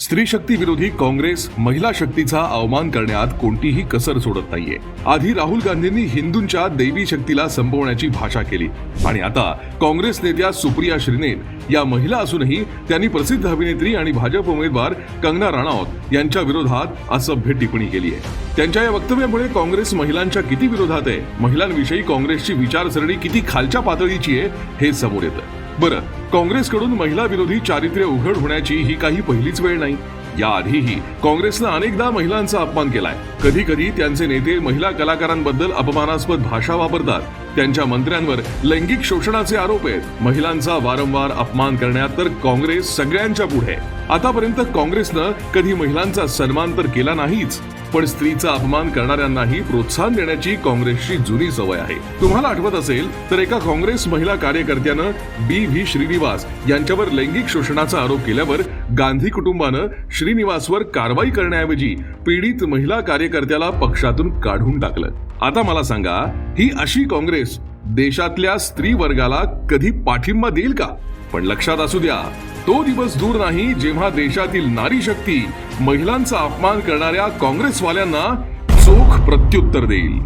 स्त्री शक्ती विरोधी काँग्रेस महिला शक्तीचा अवमान करण्यात कोणतीही कसर सोडत नाहीये. आधी राहुल गांधींनी हिंदूंच्या दैवी शक्तीला संपवण्याची भाषा केली. आणि आता काँग्रेस नेत्या सुप्रिया श्रीनेन या महिला असूनही त्यांनी प्रसिद्ध अभिनेत्री आणि भाजप उमेदवार कंगना राणावत यांच्या विरोधात असभ्य टिप्पणी केली आहे त्यांच्या या वक्तव्यामुळे काँग्रेस महिलांच्या किती विरोधात आहे? महिलांविषयी काँग्रेसची विचारसरणी किती खालच्या पातळीची आहे हे समोर येतं. बरं काँग्रेसकडून महिला विरोधी चारित्र्य उघड होण्याची ही काही पहिलीच वेळ नाही. याआधीही काँग्रेसनं अनेकदा महिलांचा अपमान केलाय. कधी कधी त्यांचे नेते महिला कलाकारांबद्दल अपमानास्पद भाषा वापरतात. त्यांच्या मंत्र्यांवर लैंगिक शोषणाचे आरोप आहेत. महिलांचा वारंवार अपमान करण्यात तर काँग्रेस सगळ्यांच्या पुढे आतापर्यंत काँग्रेसनं कधी महिलांचा सन्मान तर केला नाहीच पण स्त्रीचा अपमान करणाऱ्यांनाही प्रोत्साहन देण्याची काँग्रेसची जुनी सवय आहे. तुम्हाला आठवत असेल तर एका काँग्रेस महिला कार्यकर्त्यानं बी व्ही श्रीनिवास यांच्यावर लैंगिक शोषणाचा आरोप केल्यावर गांधी कुटुंबानं श्रीनिवासवर कारवाई करण्याऐवजी पीडित महिला कार्यकर्त्याला पक्षातून काढून टाकलं. आता मला सांगा ही अशी काँग्रेस देशातल्या स्त्री वर्गाला कधी पाठिंबा देईल का? पण लक्षात असू द्या तो दिवस दूर नाही जेव्हा देशातील नारी शक्ती महिलांचा अपमान करणाऱ्या काँग्रेसवाल्यांना चोख प्रत्युत्तर देईल.